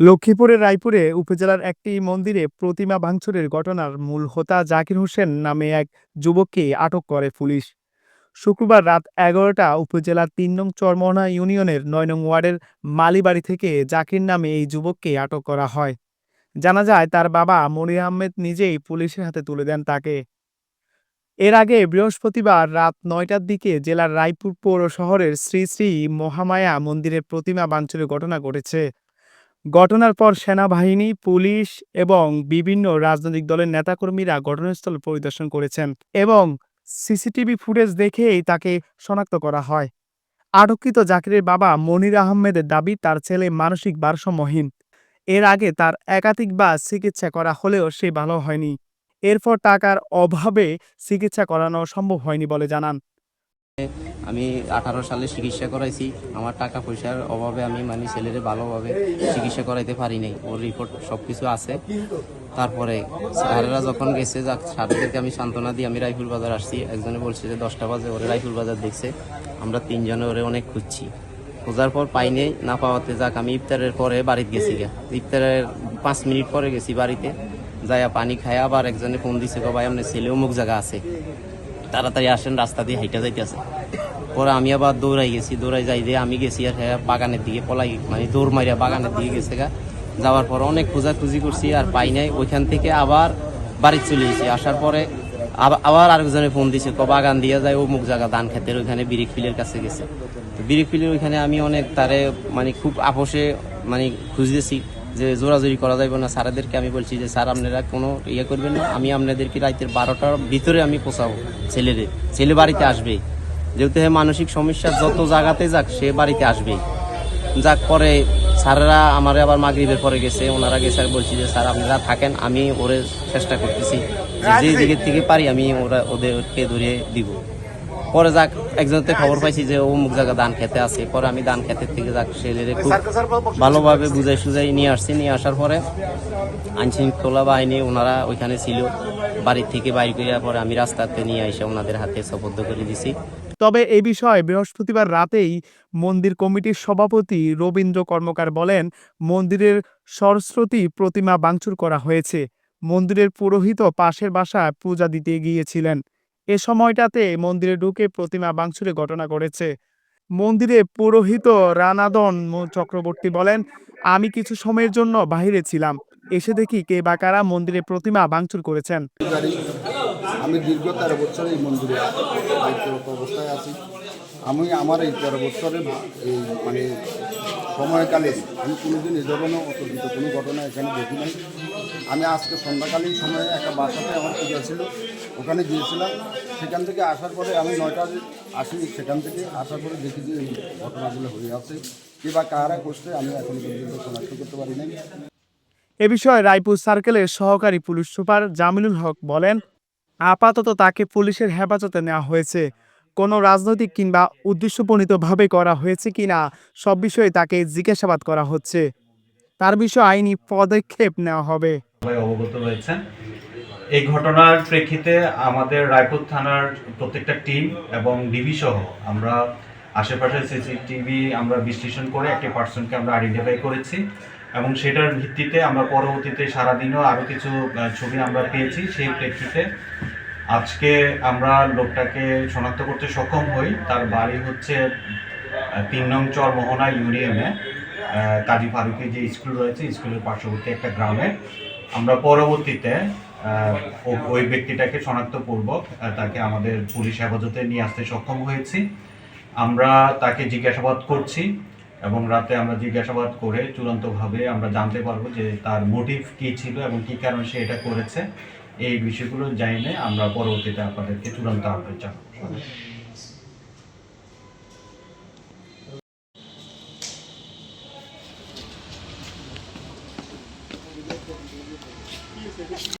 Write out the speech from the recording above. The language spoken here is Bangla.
লক্ষ্মীপুরের রায়পুরে উপজেলার একটি মন্দিরে প্রতিমা ভাঙচুরের ঘটনার মূল হোতা জাকির হোসেন নামে এক যুবককে আটক করে পুলিশ। শুক্রবার রাত এগারোটা উপজেলার তিন নং চরমোহনা ইউনিয়নের নয় নং ওয়ার্ডের মালিবাড়ি থেকে জাকির নামে এই যুবককে আটক করা হয়। জানা যায়, তার বাবা মনির আহমেদ নিজেই পুলিশের হাতে তুলে দেন তাকে। এর আগে বৃহস্পতিবার রাত নয়টার দিকে জেলার রায়পুর পৌর শহরের শ্রী শ্রী মহামায়া মন্দিরের প্রতিমা ভাঙচুরের ঘটনা ঘটেছে। ঘটনার পর সেনাবাহিনী, পুলিশ এবং বিভিন্ন রাজনৈতিক দলের নেতাকর্মীরা ঘটনাস্থল পরিদর্শন করেছেন এবং সিসিটিভি ফুটেজ দেখেই তাকে শনাক্ত করা হয়। আটককৃত জাকিরের বাবা মনির আহমেদের দাবি, তার ছেলে মানসিক ভারসাম্যহীন। এর আগে তার একাধিকবার চিকিৎসা করা হলেও সে ভালো হয়নি। এরপর টাকার অভাবে চিকিৎসা করানো সম্ভব হয়নি বলে জানান। আমি আঠারো সালে চিকিৎসা করাইছি। আমার টাকা পয়সার অভাবে আমি মানে ছেলেরে ভালোভাবে চিকিৎসা করাইতে পারি নাই। ওর রিপোর্ট সব কিছু আছে। তারপরে স্যারেরা যখন গেছে স্যারদেরকে আমি সান্ত্বনা দিয়ে আমি রাইফুল বাজার আসছি। একজনে বলছে যে, দশটা বাজে, ওরে রাইফুল বাজার দেখছে। আমরা তিনজনে ওরে অনেক খুঁজছি। খোঁজার পর পাইনি না পাওয়াতে যাক। আমি ইফতারের পরে বাড়িতে গেছি গা ইফতারের পাঁচ মিনিট পরে গেছি বাড়িতে। যাইয়া পানি খায় আবার একজনে ফোন দিছে ভাই, আপনার ছেলে অমুক জায়গা আছে। তাড়াতাড়ি আসেন, রাস্তা দিয়ে হাইটা যাইতেছে। পরে আমি আবার দৌড়াই গেছি, দৌড়াই যাই দিয়ে আমি গেছি আর হ্যাঁ বাগানের দিকে পলাই মানে দৌড় মারিয়া বাগানের দিকে গেছে গা। যাওয়ার পর অনেক খোঁজাখুঁজি করছি আর পাই নাই। ওইখান থেকে আবার বাড়ি চলে গেছি। আসার পরে আবার- আরেকজনে ফোন দিছে, ক বাগান দিয়ে যায়, অমুক জায়গা ধান খেতের ওইখানে বিরিক ফিলের কাছে গেছে। তো বিরিক ফিলের ওইখানে আমি অনেক তারে মানে খুব আপোষে মানে খুঁজতেছি। যে জোরাজোরি করা যাবে না, স্যারেদেরকে আমি বলছি যে, স্যার, আপনারা কোনো ইয়ে করবেন না। আমি আপনাদেরকে রাতের বারোটার ভিতরে আমি পোষাবো ছেলেরে, ছেলে বাড়িতে আসবে। যেহেতু হে মানসিক সমস্যা, যত জায়গাতে যাক, সে বাড়িতে আসবেই যাক, পরে স্যারেরা আমার আবার মাগরিবের পরে গেছে। ওনারা গেছে আর বলছি যে, স্যার, আপনারা থাকেন, আমি ওরে চেষ্টা করতেছি। যে যে দিকের থেকে পারি, আমি ওরা, ওদেরকে ধরিয়ে দিব। পরে যাক, একজনতে খবর পাইছি যে অমুক জায়গা ধান খেতে আছে। পরে আমি ধান খেতের থেকে যাক ছেলেরে খুব ভালোভাবে বুঝাই সুজাই নিয়ে আসছি। নিয়ে আসার পরে আইন শৃঙ্খলা বাহিনী ওনারা ওইখানে ছিল। বাড়ির থেকে বাইর করিয়া পরে আমি রাস্তাতে নিয়ে এসে ওনাদের হাতে সবদ্ধ করে দিছি। তবে এ বিষয়ে বৃহস্পতিবার রাতেই মন্দির কমিটির সভাপতি রবীন্দ্র কর্মকার বলেন, মন্দিরের সরস্বতী প্রতিমা ভাঙচুর করা হয়েছে। মন্দিরের পুরোহিত পাশের বাসায় পূজা দিতে গিয়েছিলেন। এ সময়টাতে মন্দিরে ঢুকে প্রতিমা ভাঙচুরের ঘটনা ঘটেছে। মন্দিরে পুরোহিত রানাদন চক্রবর্তী বলেন, আমি কিছু সময়ের জন্য বাইরে ছিলাম। এসে দেখি কে বা কারা মন্দিরে প্রতিমা ভাঙচুর করেছেন। আমি দীর্ঘ তেরো বছর এই মন্দিরে অবস্থায় আছি। আমি আমার এই তেরো বছরের এই মানে সময়কালে আমি কোনোদিন এ ধরনের অতর্কিত কোনো ঘটনা এখানে দেখি নাই। আমি আজকে সন্ধ্যাকালীন সময়ে একটা বাসাতে আমার পূজা ছিল। ওখানে গিয়েছিলাম। সেখান থেকে আসার পরে আমি নয়টা আসি সেখান থেকে আসার পরে দেখি যে এই ঘটনাগুলো হয়ে আছে। কে বা কারা করছে, আমি এখন পর্যন্ত শনাক্ত করতে পারি নাই। এ বিষয়ে রায়পুর সার্কেলের সহকারী পুলিশ সুপার জামিলুল হক বলেন, আপাতত তাকে পুলিশের হেফাজতে নেওয়া হয়েছে। কোনো রাজনৈতিক কিংবা উদ্দেশ্যপ্রণীতভাবে করা হয়েছে কিনা, সব বিষয়ে তাকে জিজ্ঞাসাবাদ করা হচ্ছে। তার বিষয়ে আইনি পদক্ষেপ নেওয়া হবে। অবগত রয়েছেন। এই ঘটনার প্রেক্ষিতে আমাদের রায়পুর থানার প্রত্যেকটা টিম এবং ডিবি সহ আমরা আশেপাশে সিসিটিভি আমরা বিশ্লেষণ করে একটি পার্সনকে আমরা আইডেন্টিফাই করেছি এবং সেটার ভিত্তিতে আমরা পরবর্তীতে সারাদিনও আরও কিছু ছবি আমরা পেয়েছি। সেই প্রেক্ষিতে আজকে আমরা লোকটাকে শনাক্ত করতে সক্ষম হই। তার বাড়ি হচ্ছে তিন নং চর মোহনা ইউনিয়নে কাজী ফারুকি যে স্কুল রয়েছে, স্কুলের পার্শ্ববর্তী একটা গ্রামে। আমরা পরবর্তীতে ওই ব্যক্তিটাকে শনাক্তপূর্বক তাকে আমাদের পুলিশ হেফাজতে নিয়ে আসতে সক্ষম হয়েছি। আমরা তাকে জিজ্ঞাসাবাদ করছি এবং রাতে আমরা জিজ্ঞাসাবাদ করে চূড়ান্তভাবে আমরা জানতে পারব যে তার মোটিভ কী ছিল এবং কী কারণে সে এটা করেছে। এই বিষয়গুলো জানিয়ে আমরা পরবর্তীতে আপনাদেরকে চূড়ান্ত আপডেট জানাব